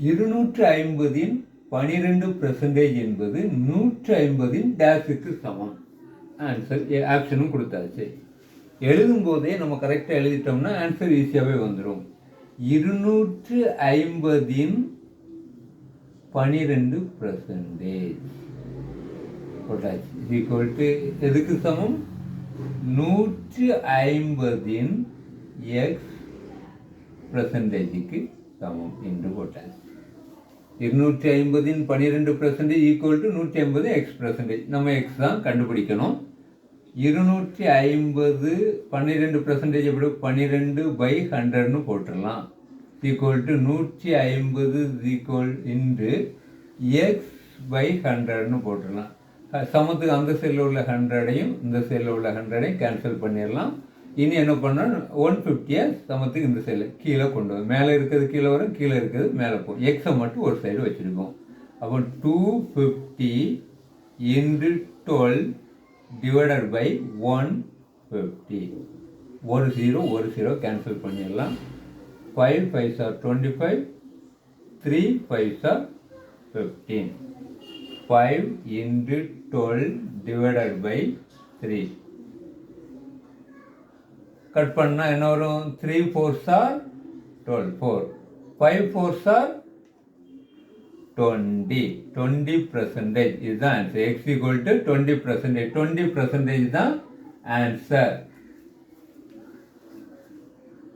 இருநூற்று ஐம்பதின் பனிரெண்டு பெர்சன்டேஜ் என்பது நூற்று ஐம்பதின் டேஷுக்கு சமம். ஆன்சர் ஆப்ஷனும் கொடுத்தாச்சு. எழுதும் போதே நம்ம கரெக்டாக எழுதிட்டோம்னா ஆன்சர் ஈஸியாகவே வந்துடும் இருநூற்று ஐம்பதின் பனிரெண்டு பர்சன்டேஜ் போட்டாச்சு. ஈக்குவல் டு எதுக்கு சமம்? நூற்று ஐம்பதின் எக்ஸ் பர்சன்டேஜுக்கு சமம் என்று போட்டேன் இருநூற்றி ஐம்பதின் பன்னிரெண்டு பர்சன்டேஜ் ஈக்குவல் டு நூற்றி ஐம்பது எக்ஸ் பர்சன்டேஜ் நம்ம எக்ஸ் தான் கண்டுபிடிக்கணும். இருநூற்றி ஐம்பது பன்னிரெண்டு பர்சன்டேஜ் எப்படி பன்னிரெண்டு பை ஹண்ட்ரட்னு போட்டுடலாம். ஈக்குவல் டு நூற்றி ஐம்பது ஈக்குவல் இன்று எக்ஸ் பை ஹண்ட்ரட்னு போட்டுடலாம். சமத்துக்கு அந்த செல்லில் உள்ள ஹண்ட்ரடையும் இந்த செல்லில் உள்ள ஹண்ட்ரடையும் கேன்சல் பண்ணிடலாம். இனி என்ன பண்ணோம் ஒன் ஃபிஃப்டியை சமத்துக்கு இந்த சைடில் கீழே கொண்டு வரும் மேலே இருக்கிறது கீழே வரும் கீழே இருக்கிறது மேலே போகும் எக்ஸை மட்டும் ஒரு சைடு வச்சுருக்கோம். அப்போ two fifty into twelve divided by one fifty ஒரு ஜீரோ ஒரு ஜீரோ கேன்சல் பண்ணிடலாம். Five five sir twenty five three five sir fifteen five into twelve divided by three cut பண்ணால் என்ன வரும்? Three four sir twelve four five four sir twenty twenty percentage இதுதான் answer X equal to twenty percentage twenty percentage தான் answer